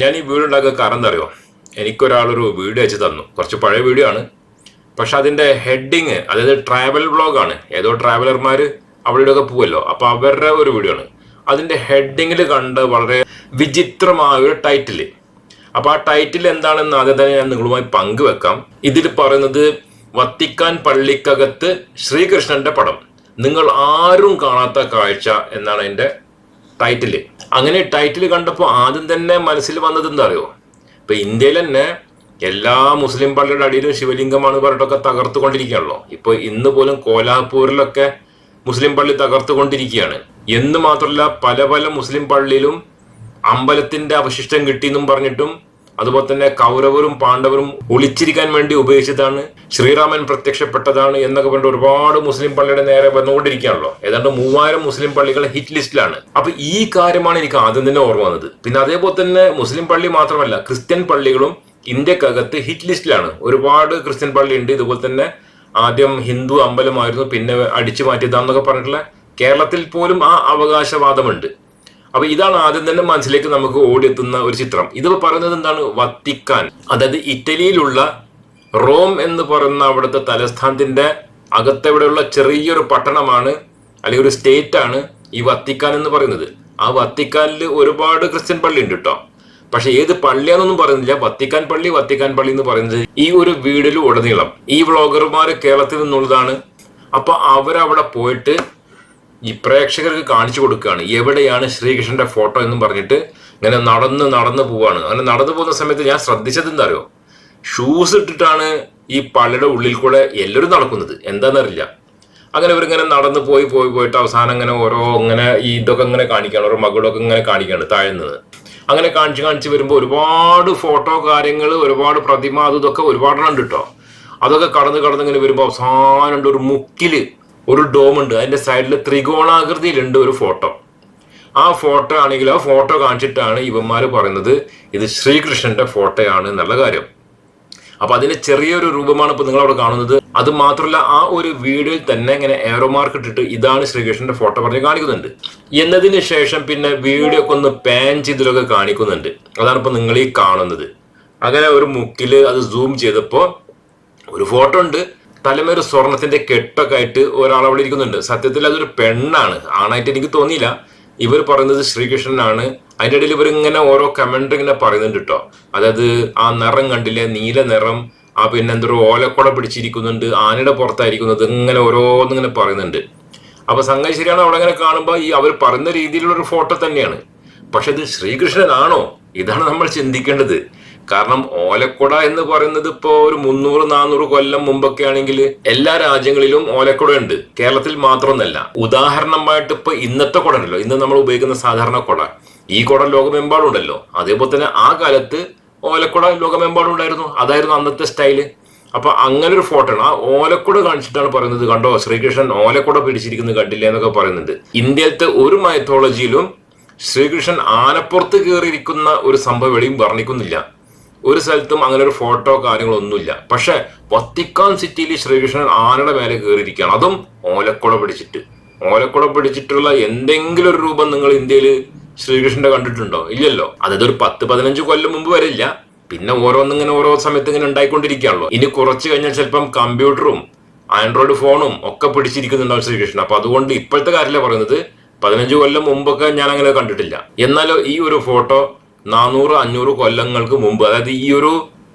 ഞാൻ ഈ വീടുണ്ടാക്കുക കാരണം എന്താ അറിയോ എനിക്കൊരാളൊരു വീഡിയോ അയച്ചു തന്നു. കുറച്ച് പഴയ വീഡിയോ ആണ്. പക്ഷെ അതിന്റെ ഹെഡിങ് അതായത് ട്രാവൽ വ്ളോഗാണ് ഏതോ ട്രാവലർമാർ അവിടെയൊക്കെ പോവല്ലോ. അപ്പോൾ അവരുടെ ഒരു വീഡിയോ ആണ്. അതിന്റെ ഹെഡിങ്ങിൽ കണ്ട് വളരെ വിചിത്രമായ ഒരു ടൈറ്റിൽ. അപ്പോൾ ആ ടൈറ്റിൽ എന്താണെന്ന് ആദ്യം തന്നെ ഞാൻ നിങ്ങളുമായി പങ്കുവെക്കാം ഇതിൽ പറയുന്നത് വത്തിക്കാൻ പള്ളിക്കകത്ത് ശ്രീകൃഷ്ണന്റെ പടം. നിങ്ങൾ ആരും കാണാത്ത കാഴ്ച എന്നാണ് അതിന്റെ ടൈറ്റിൽ അങ്ങനെ ടൈറ്റിൽ കണ്ടപ്പോൾ ആദ്യം തന്നെ മനസ്സിൽ വന്നത് എന്താ അറിയോ ഇപ്പൊ ഇന്ത്യയിൽ തന്നെ എല്ലാ മുസ്ലിം പള്ളിയുടെ അടിയിലും ശിവലിംഗമാണ് പറഞ്ഞിട്ടൊക്കെ തകർത്തുകൊണ്ടിരിക്കുകയാണല്ലോ. ഇപ്പൊ ഇന്ന് പോലും കോലാപ്പൂരിലൊക്കെ മുസ്ലിം പള്ളി തകർത്തുകൊണ്ടിരിക്കുകയാണ്. എന്ന് മാത്രമല്ല പല പല മുസ്ലിം പള്ളിയിലും അമ്പലത്തിന്റെ അവശിഷ്ടം കിട്ടിയെന്നും പറഞ്ഞിട്ടും അതുപോലെ തന്നെ കൗരവരും പാണ്ഡവരും ഒളിച്ചിരിക്കാൻ വേണ്ടി ഉപയോഗിച്ചതാണ്. ശ്രീരാമൻ പ്രത്യക്ഷപ്പെട്ടതാണ് എന്നൊക്കെ പറഞ്ഞിട്ട് ഒരുപാട് മുസ്ലിം പള്ളിയുടെ നേരെ വന്നുകൊണ്ടിരിക്കുകയാണല്ലോ. ഏതാണ്ട് മൂവായിരം മുസ്ലിം പള്ളികൾ ഹിറ്റ് ലിസ്റ്റിലാണ്. അപ്പൊ ഈ കാര്യമാണ് എനിക്ക് ആദ്യം തന്നെ ഓർമ്മ വന്നത്. പിന്നെ അതേപോലെ തന്നെ മുസ്ലിം പള്ളി മാത്രമല്ല ക്രിസ്ത്യൻ പള്ളികളും ഇന്ത്യക്കകത്ത് ഹിറ്റ് ലിസ്റ്റിലാണ്. ഒരുപാട് ക്രിസ്ത്യൻ പള്ളി ഉണ്ട് ഇതുപോലെ തന്നെ ആദ്യം ഹിന്ദു അമ്പലമായിരുന്നു പിന്നെ അടിച്ചു മാറ്റിയതാന്നൊക്കെ പറഞ്ഞിട്ടുള്ള കേരളത്തിൽ പോലും ആ അവകാശവാദമുണ്ട്. അപ്പൊ ഇതാണ് ആദ്യം തന്നെ മനസ്സിലേക്ക് നമുക്ക് ഓടിയെത്തുന്ന ഒരു ചിത്രം. ഇത് പറയുന്നത് എന്താണ്? വത്തിക്കാൻ. അതായത് ഇറ്റലിയിലുള്ള റോം എന്ന് പറയുന്ന അവിടുത്തെ തലസ്ഥാനത്തിന്റെ അകത്തെവിടെയുള്ള ചെറിയൊരു പട്ടണമാണ് അല്ലെങ്കിൽ ഒരു സ്റ്റേറ്റ് ആണ് ഈ വത്തിക്കാൻ എന്ന് പറയുന്നത്. ആ വത്തിക്കാനിൽ ഒരുപാട് ക്രിസ്ത്യൻ പള്ളി ഉണ്ട് കേട്ടോ പക്ഷെ ഏത് പള്ളിയാണെന്നൊന്നും പറയുന്നില്ല. വത്തിക്കാൻ പള്ളി വത്തിക്കാൻ പള്ളി എന്ന് പറയുന്നത് ഈ ഒരു വീടിൽ ഉടനീളം ഈ വ്ളോഗർമാർ കേരളത്തിൽ നിന്നുള്ളതാണ്. അപ്പൊ അവരവിടെ പോയിട്ട് ഈ പ്രേക്ഷകർക്ക് കാണിച്ചു കൊടുക്കുകയാണ്. എവിടെയാണ് ശ്രീകൃഷ്ണന്റെ ഫോട്ടോ എന്നും പറഞ്ഞിട്ട് ഇങ്ങനെ നടന്ന് നടന്ന് പോവാണ് അങ്ങനെ നടന്നു പോകുന്ന സമയത്ത് ഞാൻ ശ്രദ്ധിച്ചത് എന്താ അറിയോ ഷൂസ് ഇട്ടിട്ടാണ് ഈ പള്ളിയുടെ ഉള്ളിൽ കൂടെ എല്ലാവരും നടക്കുന്നത്. എന്താണെന്നറിയില്ല അങ്ങനെ ഇവരിങ്ങനെ നടന്ന് പോയി പോയി പോയിട്ട് അവസാനം ഇങ്ങനെ ഓരോ ഇങ്ങനെ ഈ ഇതൊക്കെ ഇങ്ങനെ കാണിക്കുകയാണ്. ഓരോ മകളൊക്കെ ഇങ്ങനെ കാണിക്കുകയാണ് താഴ്ന്നത് അങ്ങനെ കാണിച്ച് കാണിച്ച് വരുമ്പോൾ ഒരുപാട് ഫോട്ടോ കാര്യങ്ങൾ ഒരുപാട് പ്രതിമ അതൊക്കെ ഇതൊക്കെ ഒരുപാടെണ്ണം ഉണ്ട് കേട്ടോ അതൊക്കെ കടന്ന് കടന്ന് ഇങ്ങനെ വരുമ്പോൾ അവസാനം ഒരു മുക്കിൽ ഒരു ഡോം ഉണ്ട്. അതിന്റെ സൈഡിൽ ത്രികോണാകൃതിയിലുണ്ട് ഒരു ഫോട്ടോ. ആ ഫോട്ടോ ആണെങ്കിൽ ആ ഫോട്ടോ കാണിച്ചിട്ടാണ് ഇവന്മാർ പറയുന്നത് ഇത് ശ്രീകൃഷ്ണന്റെ ഫോട്ടോയാണ് എന്നുള്ള കാര്യം. അപ്പൊ അതിന്റെ ചെറിയൊരു രൂപമാണ് ഇപ്പൊ നിങ്ങൾ അവിടെ കാണുന്നത്. അത് മാത്രമല്ല ആ ഒരു വീഡിയോയിൽ തന്നെ ഇങ്ങനെ എയറോ മാർക്ക് ഇട്ടിട്ട് ഇതാണ് ശ്രീകൃഷ്ണന്റെ ഫോട്ടോ പറഞ്ഞ് കാണിക്കുന്നുണ്ട്. എന്നതിന് ശേഷം പിന്നെ വീഡിയോ ഒക്കെ ഒന്ന് പാൻ ചെയ്തിലൊക്കെ കാണിക്കുന്നുണ്ട്. അതാണ് ഇപ്പൊ നിങ്ങൾ ഈ കാണുന്നത്. അങ്ങനെ ഒരു മുക്കിൽ അത് സൂം ചെയ്തപ്പോ ഒരു ഫോട്ടോ ഉണ്ട്. തലമേര് സ്വർണത്തിന്റെ കെട്ടൊക്കെ ആയിട്ട് ഒരാൾ അവിടെ ഇരിക്കുന്നുണ്ട്. സത്യത്തിൽ അതൊരു പെണ്ണാണ്. ആണായിട്ട് എനിക്ക് തോന്നിയില്ല. ഇവർ പറയുന്നത് ശ്രീകൃഷ്ണനാണ്. അതിന്റെ ഇടയിൽ ഇവർ ഇങ്ങനെ ഓരോ കമന്റ് ഇങ്ങനെ പറയുന്നുണ്ട് കേട്ടോ അതായത് ആ നിറം കണ്ടില്ലേ? നീല നിറം ആ പിന്നെ എന്തൊരു ഓലക്കുട പിടിച്ചിരിക്കുന്നുണ്ട് ആനയുടെ പുറത്തായിരിക്കുന്നത് ഇങ്ങനെ ഓരോന്നിങ്ങനെ പറയുന്നുണ്ട്. അപ്പൊ സംഗതി ശരിയാണ് അവിടെ ഇങ്ങനെ കാണുമ്പോൾ ഈ അവർ പറയുന്ന രീതിയിലുള്ള ഒരു ഫോട്ടോ തന്നെയാണ്. പക്ഷെ ഇത് ശ്രീകൃഷ്ണനാണോ? ഇതാണ് നമ്മൾ ചിന്തിക്കേണ്ടത്. കാരണം ഓലക്കുട എന്ന് പറയുന്നത് ഇപ്പോ ഒരു മുന്നൂറ് നാനൂറ് കൊല്ലം മുമ്പൊക്കെ ആണെങ്കിൽ എല്ലാ രാജ്യങ്ങളിലും ഓലക്കുട ഉണ്ട് കേരളത്തിൽ മാത്രമൊന്നല്ല. ഉദാഹരണമായിട്ട് ഇപ്പൊ ഇന്നത്തെ കുട ഉണ്ടല്ലോ. ഇന്ന് നമ്മൾ ഉപയോഗിക്കുന്ന സാധാരണ കുട. ഈ കുട ലോകമെമ്പാടും ഉണ്ടല്ലോ. അതേപോലെ തന്നെ ആ കാലത്ത് ഓലക്കുട ലോകമെമ്പാടും ഉണ്ടായിരുന്നു. അതായിരുന്നു അന്നത്തെ സ്റ്റൈൽ. അപ്പൊ അങ്ങനെ ഒരു ഫോട്ടോ ആണ്. ആ ഓലക്കുട കാണിച്ചിട്ടാണ് പറയുന്നത്. കണ്ടോ? ശ്രീകൃഷ്ണൻ ഓലക്കുട പിടിച്ചിരിക്കുന്നത് കണ്ടില്ലേ എന്നൊക്കെ പറയുന്നുണ്ട്. ഇന്ത്യയിലത്തെ ഒരു മൈത്തോളജിയിലും ശ്രീകൃഷ്ണൻ ആനപ്പുറത്ത് കയറിയിരിക്കുന്ന ഒരു സംഭവം എവിടെയും വർണിക്കുന്നില്ല. ഒരു സ്ഥലത്തും അങ്ങനെ ഒരു ഫോട്ടോ കാര്യങ്ങളൊന്നുമില്ല. പക്ഷെ വത്തിക്കാൻ സിറ്റിയിൽ ശ്രീകൃഷ്ണൻ ആനയുടെ മേലെ കയറിയിരിക്കുകയാണ്. അതും ഓലക്കുട പിടിച്ചിട്ട്. ഓലക്കുട പിടിച്ചിട്ടുള്ള എന്തെങ്കിലും ഒരു രൂപം നിങ്ങൾ ഇന്ത്യയിൽ ശ്രീകൃഷ്ണന്റെ കണ്ടിട്ടുണ്ടോ? ഇല്ലല്ലോ. അതായത് ഒരു പത്ത് പതിനഞ്ച് കൊല്ലം മുമ്പ് വരില്ല പിന്നെ ഓരോന്നിങ്ങനെ ഓരോ സമയത്ത് ഇങ്ങനെ ഉണ്ടായിക്കൊണ്ടിരിക്കുകയാണല്ലോ. ഇനി കുറച്ച് കഴിഞ്ഞാൽ ചിലപ്പം കമ്പ്യൂട്ടറും ആൻഡ്രോയിഡ് ഫോണും ഒക്കെ പിടിച്ചിരിക്കുന്നുണ്ടാവും ശ്രീകൃഷ്ണൻ. അപ്പൊ അതുകൊണ്ട് ഇപ്പോഴത്തെ കാര്യമല്ല പറയുന്നത്? പതിനഞ്ച് കൊല്ലം മുമ്പൊക്കെ ഞാൻ അങ്ങനെ കണ്ടിട്ടില്ല. എന്നാലോ ഈ ഒരു ഫോട്ടോ നാനൂറ് അഞ്ഞൂറ് കൊല്ലങ്ങൾക്ക് മുമ്പ് അതായത് ഈ ഒരു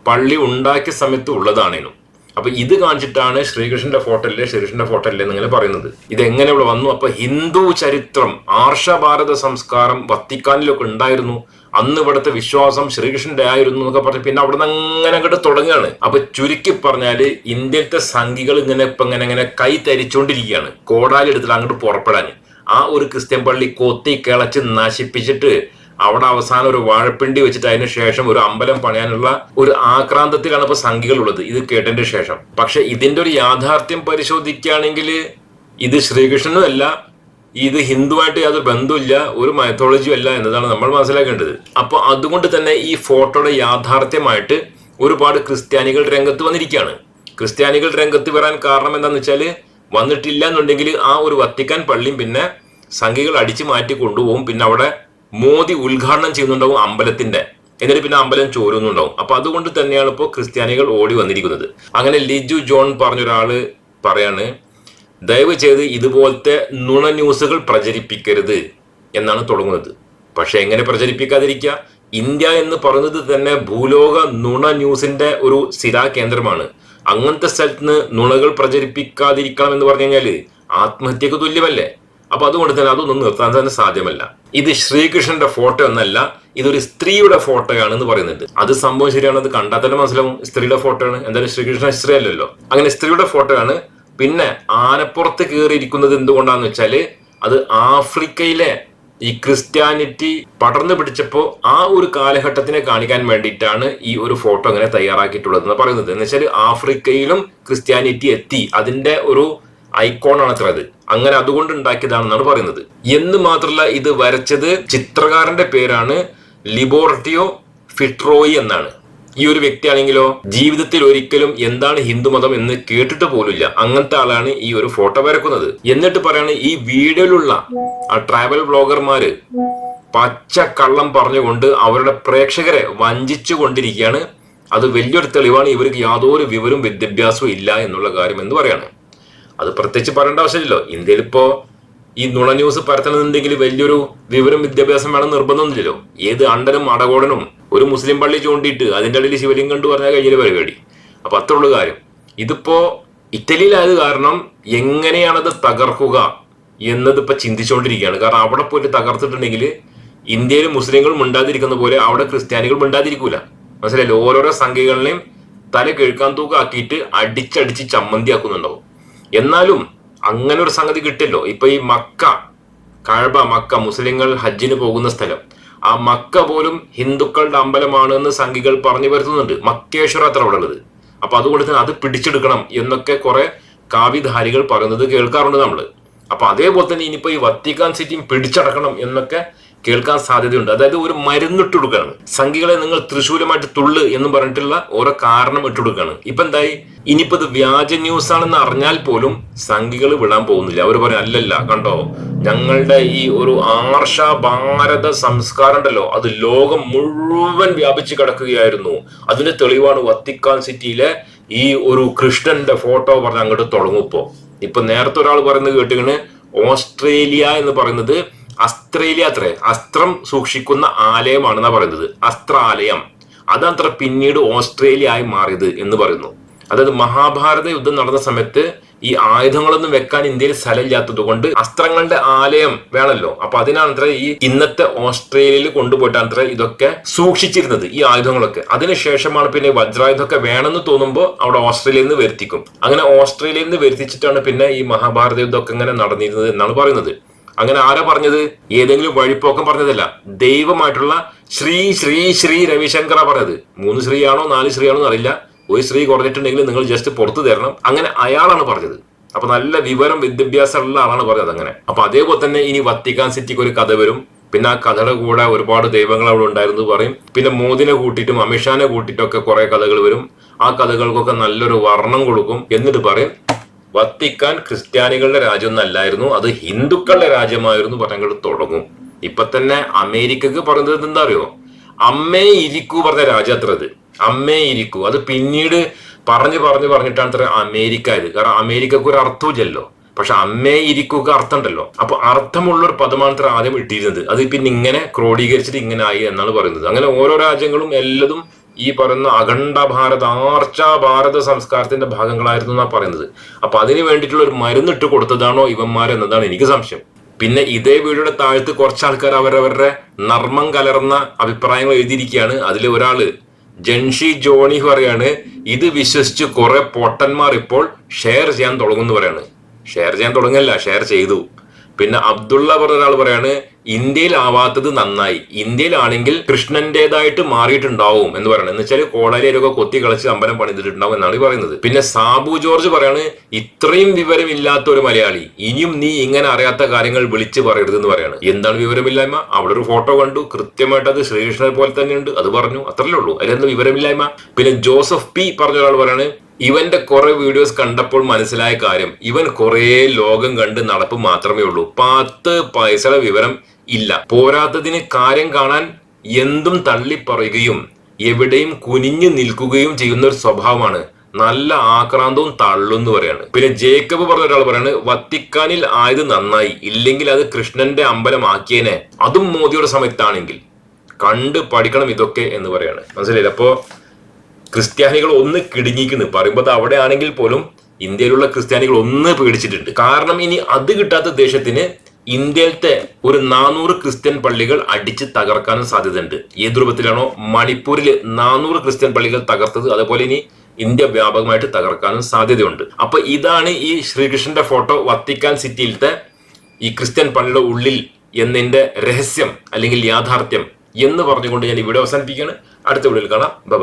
പള്ളി ഉണ്ടാക്കിയ സമയത്ത് ഉള്ളതാണേനും. അപ്പൊ ഇത് കാണിച്ചിട്ടാണ് ശ്രീകൃഷ്ണന്റെ ഫോട്ടോ അല്ലേ ശ്രീകൃഷ്ണന്റെ ഫോട്ടോ അല്ലേ എന്നിങ്ങനെ പറയുന്നത്. ഇത് എങ്ങനെ ഇവിടെ വന്നു? അപ്പൊ ഹിന്ദു ചരിത്രം ആർഷഭാരത സംസ്കാരം വത്തിക്കാനിലൊക്കെ ഉണ്ടായിരുന്നു. അന്ന് ഇവിടുത്തെ വിശ്വാസം ശ്രീകൃഷ്ണന്റെ ആയിരുന്നു എന്നൊക്കെ പറഞ്ഞ് പിന്നെ അവിടെ നിന്ന് അങ്ങനെ അങ്ങോട്ട് തുടങ്ങുകയാണ്. അപ്പൊ ചുരുക്കി പറഞ്ഞാൽ ഇന്ത്യത്തെ സംഘികൾ ഇങ്ങനെ ഇപ്പൊ ഇങ്ങനെ ഇങ്ങനെ കൈ തരിച്ചുകൊണ്ടിരിക്കുകയാണ് കോടാലി എടുത്തിട്ട് അങ്ങോട്ട് പുറപ്പെടാൻ ആ ഒരു ക്രിസ്ത്യൻ പള്ളി കൊത്തി കിളച്ച് നശിപ്പിച്ചിട്ട് അവിടെ അവസാനം ഒരു വാഴപ്പിണ്ടി വെച്ചിട്ട് അതിന് ശേഷം ഒരു അമ്പലം പണിയാനുള്ള ഒരു ആക്രാന്തത്തിലാണ് ഇപ്പൊ സംഖ്യകൾ ഉള്ളത് ഇത് കേട്ടതിന്റെ ശേഷം. പക്ഷെ ഇതിന്റെ ഒരു യാഥാർത്ഥ്യം പരിശോധിക്കുകയാണെങ്കിൽ ഇത് ശ്രീകൃഷ്ണനും അല്ല ഇത് ഹിന്ദുവായിട്ട് യാതൊരു ബന്ധമില്ല ഒരു മൈത്തോളജിയും അല്ല എന്നതാണ് നമ്മൾ മനസ്സിലാക്കേണ്ടത്. അപ്പൊ അതുകൊണ്ട് തന്നെ ഈ ഫോട്ടോയുടെ യാഥാർത്ഥ്യമായിട്ട് ഒരുപാട് ക്രിസ്ത്യാനികൾ രംഗത്ത് വന്നിരിക്കുകയാണ്. ക്രിസ്ത്യാനികൾ രംഗത്ത് വരാൻ കാരണം എന്താണെന്ന് വെച്ചാൽ വന്നിട്ടില്ല എന്നുണ്ടെങ്കിൽ ആ ഒരു വത്തിക്കാൻ പള്ളിയും പിന്നെ സംഖ്യകൾ അടിച്ചു മാറ്റി കൊണ്ടുപോകും. പിന്നെ അവിടെ മോദി ഉദ്ഘാടനം ചെയ്യുന്നുണ്ടാവും അമ്പലത്തിന്റെ. എന്നിട്ട് പിന്നെ അമ്പലം ചോരുന്നുണ്ടാവും. അപ്പൊ അതുകൊണ്ട് തന്നെയാണ് ഇപ്പോൾ ക്രിസ്ത്യാനികൾ ഓടി വന്നിരിക്കുന്നത്. അങ്ങനെ ലിജു ജോൺ പറഞ്ഞൊരാൾ പറയാണ് ദയവ് ചെയ്ത് ഇതുപോലത്തെ നുണ ന്യൂസുകൾ പ്രചരിപ്പിക്കരുത് എന്നാണ് തുടങ്ങുന്നത്. പക്ഷെ എങ്ങനെ പ്രചരിപ്പിക്കാതിരിക്കുക ഇന്ത്യ എന്ന് പറയുന്നത് തന്നെ ഭൂലോക നുണ ന്യൂസിന്റെ ഒരു സ്ഥിരാ കേന്ദ്രമാണ്. അങ്ങനത്തെ സ്ഥലത്ത് നിന്ന് നുണകൾ പ്രചരിപ്പിക്കാതിരിക്കണം എന്ന് പറഞ്ഞു കഴിഞ്ഞാൽ ആത്മഹത്യക്ക് തുല്യമല്ലേ? അപ്പൊ അതുകൊണ്ട് തന്നെ അതൊന്നും നിർത്താൻ തന്നെ സാധ്യമല്ല. ഇത് ശ്രീകൃഷ്ണന്റെ ഫോട്ടോ എന്നല്ല ഇതൊരു സ്ത്രീയുടെ ഫോട്ടോ ഫോട്ടോയാണെന്ന് പറയുന്നുണ്ട്. അത് സംഭവം ശരിയാണ് അത് കണ്ടാൽ തന്നെ മനസ്സിലാവും സ്ത്രീയുടെ ആണ് എന്തായാലും ശ്രീകൃഷ്ണ സ്ത്രീ അല്ലല്ലോ അങ്ങനെ സ്ത്രീയുടെ ഫോട്ടോ ആണ് പിന്നെ ആനപ്പുറത്ത് കയറിയിരിക്കുന്നത് എന്തുകൊണ്ടാന്ന് വെച്ചാൽ അത് ആഫ്രിക്കയിലെ ഈ ക്രിസ്ത്യാനിറ്റി പടർന്നു പിടിച്ചപ്പോൾ ആ ഒരു കാലഘട്ടത്തിനെ കാണിക്കാൻ വേണ്ടിയിട്ടാണ് ഈ ഒരു ഫോട്ടോ അങ്ങനെ തയ്യാറാക്കിയിട്ടുള്ളത് എന്ന് പറയുന്നത്. എന്ന് വെച്ചാൽ ആഫ്രിക്കയിലും ക്രിസ്ത്യാനിറ്റി എത്തി. അതിന്റെ ഒരു ഐക്കോൺ ആണ് അത്ര അത്. അങ്ങനെ അതുകൊണ്ട് ഉണ്ടാക്കിയതാണെന്നാണ് പറയുന്നത്. എന്ന് മാത്രമല്ല ഇത് വരച്ചത് ചിത്രകാരന്റെ പേരാണ് ലിബോർട്ടിയോ ഫിട്രോയി എന്നാണ്. ഈ ഒരു വ്യക്തിയാണെങ്കിലോ ജീവിതത്തിൽ ഒരിക്കലും എന്താണ് ഹിന്ദുമതം എന്ന് കേട്ടിട്ട് പോലുമില്ല. അങ്ങനത്തെ ആളാണ് ഈ ഒരു ഫോട്ടോ വരക്കുന്നത്. എന്നിട്ട് പറയാണ് ഈ വീഡിയോയിലുള്ള ആ ട്രാവൽ ബ്ലോഗർമാര് പച്ച കള്ളം പറഞ്ഞുകൊണ്ട് അവരുടെ പ്രേക്ഷകരെ വഞ്ചിച്ചു കൊണ്ടിരിക്കുകയാണ്. അത് വലിയൊരു തെളിവാണ്. ഇവർക്ക് യാതൊരു വിവരവും വിദ്യാഭ്യാസവും ഇല്ല എന്നുള്ള കാര്യം എന്ന് പറയാണ്. അത് പ്രത്യേകിച്ച് പറയേണ്ട ആവശ്യമില്ലല്ലോ. ഇന്ത്യയിൽ ഇപ്പോ ഈ നുണ ന്യൂസ് പരത്തണമെന്നുണ്ടെങ്കിൽ വലിയൊരു വിവരം വിദ്യാഭ്യാസം വേണം നിർബന്ധമൊന്നുമില്ലല്ലോ. ഏത് അണ്ടനും അടകോടനും ഒരു മുസ്ലിം പള്ളി ചൂണ്ടിയിട്ട് അതിന്റെ ഇടയിൽ ശിവലിംഗം കണ്ടു പറഞ്ഞാൽ കഴിഞ്ഞ പരിപാടി? അപ്പൊ അത്രയുള്ള കാര്യം. ഇതിപ്പോ ഇറ്റലിയിലായത് കാരണം എങ്ങനെയാണത് തകർക്കുക എന്നത് ഇപ്പൊ ചിന്തിച്ചുകൊണ്ടിരിക്കുകയാണ് കാരണം അവിടെ പോയിട്ട് തകർത്തിട്ടുണ്ടെങ്കിൽ ഇന്ത്യയിൽ മുസ്ലിങ്ങൾ മിണ്ടാതിരിക്കുന്ന പോലെ അവിടെ ക്രിസ്ത്യാനികൾ മിണ്ടാതിരിക്കൂല. മനസ്സിലായില്ലേ? ഓരോരോ സംഖ്യകളിലെയും തല കിഴക്കാൻ തൂക്കാക്കിയിട്ട് അടിച്ചടിച്ച് ചമ്മന്തിയാക്കുന്നുണ്ടാവും. എന്നാലും അങ്ങനെ ഒരു സംഗതി കിട്ടില്ലോ ഇപ്പൊ ഈ മക്ക കഴബ മക്ക മുസ്ലിങ്ങൾ ഹജ്ജിന് പോകുന്ന സ്ഥലം. ആ മക്ക പോലും ഹിന്ദുക്കളുടെ അമ്പലമാണ് എന്ന് സംഘികൾ പറഞ്ഞു വരുത്തുന്നുണ്ട്. മക്കേശ്വര അത്ര അവിടെ ഉള്ളത് അപ്പൊ അതുകൊണ്ട് തന്നെ അത് പിടിച്ചെടുക്കണം എന്നൊക്കെ കുറെ കാവ്യധാരികൾ പറയുന്നത് കേൾക്കാറുണ്ട് നമ്മൾ അപ്പൊ അതേപോലെ തന്നെ ഇനിയിപ്പോ ഈ വത്തിക്കാൻ സിറ്റിയും പിടിച്ചടക്കണം എന്നൊക്കെ കേൾക്കാൻ സാധ്യതയുണ്ട്. അതായത് ഒരു മരുന്ന് കൊടുക്കുകയാണ്. സംഘികളെ നിങ്ങൾ തൃശ്ശൂലമായിട്ട് തുള്ളു എന്ന് പറഞ്ഞിട്ടുള്ള ഓരോ കാരണം ഇട്ടുകൊടുക്കുകയാണ് ഇപ്പൊ എന്തായി? ഇനിയിപ്പോ ഇത് വ്യാജ ന്യൂസ് ആണെന്ന് അറിഞ്ഞാൽ പോലും സംഘികൾ വിടാൻ പോകുന്നില്ല. അവർ പറയും അല്ലല്ല കണ്ടോ? ഞങ്ങളുടെ ഈ ഒരു ആർഷ ഭാരത സംസ്കാരം ഉണ്ടല്ലോ അത് ലോകം മുഴുവൻ വ്യാപിച്ചു കിടക്കുകയായിരുന്നു. അതിന്റെ തെളിവാണ് വത്തിക്കാൻ സിറ്റിയിലെ ഈ ഒരു കൃഷ്ണന്റെ ഫോട്ടോ പറഞ്ഞ് അങ്ങോട്ട് തുടങ്ങും ഇപ്പോ. ഇപ്പൊ നേരത്തെ ഒരാൾ പറയുന്നത് കേട്ടിങ്ങനെ ഓസ്ട്രേലിയ എന്ന് പറയുന്നത് അസ്ത്രേലിയ അത്രേ അസ്ത്രം സൂക്ഷിക്കുന്ന ആലയമാണെന്നാ പറയുന്നത്. അസ്ത്രാലയം. അതത്ര പിന്നീട് ഓസ്ട്രേലിയ ആയി മാറിയത് എന്ന് പറയുന്നു. അതായത് മഹാഭാരത യുദ്ധം നടന്ന സമയത്ത് ഈ ആയുധങ്ങളൊന്നും വെക്കാൻ ഇന്ത്യയിൽ സ്ഥലമില്ലാത്തത് കൊണ്ട് അസ്ത്രങ്ങളുടെ ആലയം വേണമല്ലോ അപ്പൊ അതിനാണ് ഈ ഇന്നത്തെ ഓസ്ട്രേലിയയിൽ കൊണ്ടുപോയിട്ടാണ് ഇതൊക്കെ സൂക്ഷിച്ചിരുന്നത് ഈ ആയുധങ്ങളൊക്കെ. അതിനുശേഷമാണ് പിന്നെ വജ്രായുധമൊക്കെ വേണമെന്ന് തോന്നുമ്പോൾ അവിടെ ഓസ്ട്രേലിയയിൽ നിന്ന് വരുത്തിക്കും. അങ്ങനെ ഓസ്ട്രേലിയയിൽ നിന്ന് വരുത്തിച്ചിട്ടാണ് പിന്നെ ഈ മഹാഭാരത യുദ്ധമൊക്കെ ഇങ്ങനെ നടന്നിരുന്നത് എന്നാണ് പറയുന്നത്. അങ്ങനെ ആരാ പറഞ്ഞത്? ഏതെങ്കിലും വഴിപ്പോക്കം പറഞ്ഞതല്ല. ദൈവമായിട്ടുള്ള ശ്രീ ശ്രീ ശ്രീ രവിശങ്കറ പറഞ്ഞത്. മൂന്ന് ശ്രീയാണോ നാല് ശ്രീയാണോ ആണോ അറിയില്ല. ഒരു ശ്രീ കുറഞ്ഞിട്ടുണ്ടെങ്കിൽ നിങ്ങൾ ജസ്റ്റ് പുറത്തു തരണം. അങ്ങനെ അയാളാണ് പറഞ്ഞത്. അപ്പൊ നല്ല വിവരം വിദ്യാഭ്യാസം ഉള്ള ആളാണ് പറഞ്ഞത് അങ്ങനെ. അപ്പൊ അതേപോലെ തന്നെ ഇനി വത്തിക്കാൻ സിറ്റിക്ക് ഒരു കഥ വരും. പിന്നെ ആ കഥയുടെ കൂടെ ഒരുപാട് ദൈവങ്ങൾ അവിടെ ഉണ്ടായിരുന്നു പറയും. പിന്നെ മോദിനെ കൂട്ടിയിട്ടും അമിത്ഷാനെ കൂട്ടിയിട്ടൊക്കെ കുറെ കഥകൾ വരും. ആ കഥകൾക്കൊക്കെ നല്ലൊരു വർണം കൊടുക്കും എന്നിട്ട് പറയും. വത്തിക്കാൻ ക്രിസ്ത്യാനികളുടെ രാജ്യം അല്ലായിരുന്നു അത് ഹിന്ദുക്കളുടെ രാജ്യമായിരുന്നു പറഞ്ഞങ്ങൾ തുടങ്ങും. ഇപ്പൊ തന്നെ അമേരിക്കക്ക് പറഞ്ഞത് എന്താ അറിയോ അമ്മേ ഇരിക്കൂ പറഞ്ഞ രാജ്യത്ര അത് അമ്മേ ഇരിക്കൂ. അത് പിന്നീട് പറഞ്ഞു പറഞ്ഞു പറഞ്ഞിട്ടാണ് അത്ര അമേരിക്ക ഇത്. കാരണം അമേരിക്കക്ക് ഒരു അർത്ഥമില്ലല്ലോ പക്ഷെ അമ്മേ ഇരിക്കുക അർത്ഥമുണ്ടല്ലോ. അപ്പൊ അർത്ഥമുള്ള ഒരു പദമാണ് ആദ്യം ഇട്ടിരുന്നത്. അത് പിന്നെ ഇങ്ങനെ ക്രോഡീകരിച്ചിട്ട് ഇങ്ങനെ ആയി എന്നാണ് പറയുന്നത്. അങ്ങനെ ഓരോ രാജ്യങ്ങളും എല്ലതും ഈ പറയുന്ന അഖണ്ഡ ഭാരത ആർച്ച ഭാരത സംസ്കാരത്തിന്റെ ഭാഗങ്ങളായിരുന്നു എന്നാ പറയുന്നത്. അപ്പൊ അതിന് വേണ്ടിയിട്ടുള്ള ഒരു മരുന്നിട്ട് കൊടുത്തതാണോ ഇവന്മാർ എന്നതാണ് എനിക്ക് സംശയം. പിന്നെ ഇതേ വീഡിയോയുടെ താഴത്ത് കുറച്ച് ആൾക്കാർ അവരവരുടെ നർമ്മം കലർന്ന അഭിപ്രായങ്ങൾ എഴുതിയിരിക്കുകയാണ്. അതിൽ ഒരാൾ ജൻഷി ജോണി പറയാണ് ഇത് വിശ്വസിച്ച് കുറെ പൊട്ടന്മാർ ഇപ്പോൾ ഷെയർ ചെയ്യാൻ തുടങ്ങുന്നു പറയാണ്. ഷെയർ ചെയ്യാൻ തുടങ്ങല്ല ഷെയർ ചെയ്തു. പിന്നെ അബ്ദുള്ള പറഞ്ഞ ഒരാൾ പറയാണ് ഇന്ത്യയിൽ ആവാത്തത് നന്നായി. ഇന്ത്യയിലാണെങ്കിൽ കൃഷ്ണന്റേതായിട്ട് മാറിയിട്ടുണ്ടാവും എന്ന് പറയണം. എന്ന് വെച്ചാൽ കോടാലിയൊക്കെ കൊത്തി കളിച്ച് അമ്പലം പണിതിട്ടുണ്ടാവും എന്നാണ് പറയുന്നത്. പിന്നെ സാബു ജോർജ് പറയാണ് ഇത്രയും വിവരമില്ലാത്ത ഒരു മലയാളി ഇനിയും നീ ഇങ്ങനെ അറിയാത്ത കാര്യങ്ങൾ വിളിച്ച് പറയരുത് എന്ന് പറയാണ്. എന്താണ് വിവരമില്ലായ്മ? അവിടെ ഒരു ഫോട്ടോ കണ്ടു. കൃത്യമായിട്ട് അത് ശ്രീകൃഷ്ണനെ പോലെ തന്നെയുണ്ട്. അത് പറഞ്ഞു. അത്രല്ലേ ഉള്ളൂ. അതിലെന്ത് വിവരമില്ലായ്മ? പിന്നെ ജോസഫ് പി പറഞ്ഞ ഒരാൾ പറയാണ് ഇവന്റെ കുറെ വീഡിയോസ് കണ്ടപ്പോൾ മനസ്സിലായ കാര്യം ഇവൻ കുറെ ലോകം കണ്ട് നടപ്പ് മാത്രമേ ഉള്ളൂ. പത്ത് പൈസയുടെ വിവരം ഇല്ല. പോരാത്തതിന് കാര്യം കാണാൻ എന്തും തള്ളിപ്പറയുകയും എവിടെയും കുനിഞ്ഞു നിൽക്കുകയും ചെയ്യുന്ന ഒരു സ്വഭാവമാണ്. നല്ല ആക്രാന്തവും തള്ളും എന്ന് പറയാണ്. പിന്നെ ജേക്കബ് പറഞ്ഞ ഒരാൾ പറയാണ് വത്തിക്കാനിൽ ആയത് നന്നായി. ഇല്ലെങ്കിൽ അത് കൃഷ്ണന്റെ അമ്പലമാക്കിയേനെ. അതും മോദിയുടെ സമയത്താണെങ്കിൽ. കണ്ട് പഠിക്കണം ഇതൊക്കെ എന്ന് പറയാണ്. മനസ്സിലായില്ല? അപ്പോ ക്രിസ്ത്യാനികൾ ഒന്ന് കിടുങ്ങിക്കുന്നു പറയുമ്പോൾ അവിടെ ആണെങ്കിൽ പോലും ഇന്ത്യയിലുള്ള ക്രിസ്ത്യാനികൾ ഒന്ന് പേടിച്ചിട്ടുണ്ട്. കാരണം ഇനി അത് കിട്ടാത്ത ദേശത്തിന് ഇന്ത്യയിലത്തെ ഒരു നാനൂറ് ക്രിസ്ത്യൻ പള്ളികൾ അടിച്ച് തകർക്കാനും സാധ്യതയുണ്ട്. ഏത് രൂപത്തിലാണോ? മണിപ്പൂരിൽ നാനൂറ് ക്രിസ്ത്യൻ പള്ളികൾ തകർത്തത് അതുപോലെ ഇനി ഇന്ത്യ വ്യാപകമായിട്ട് തകർക്കാനും സാധ്യതയുണ്ട്. അപ്പൊ ഇതാണ് ഈ ശ്രീകൃഷ്ണന്റെ ഫോട്ടോ വത്തിക്കാൻ സിറ്റിയിലത്തെ ഈ ക്രിസ്ത്യൻ പള്ളിയുടെ ഉള്ളിൽ എന്നിന്റെ രഹസ്യം അല്ലെങ്കിൽ യാഥാർത്ഥ്യം എന്ന് പറഞ്ഞുകൊണ്ട് ഞാൻ ഇവിടെ അവസാനിപ്പിക്കുകയാണ്. അടുത്ത വീഡിയോയിൽ കാണാം. ബൈ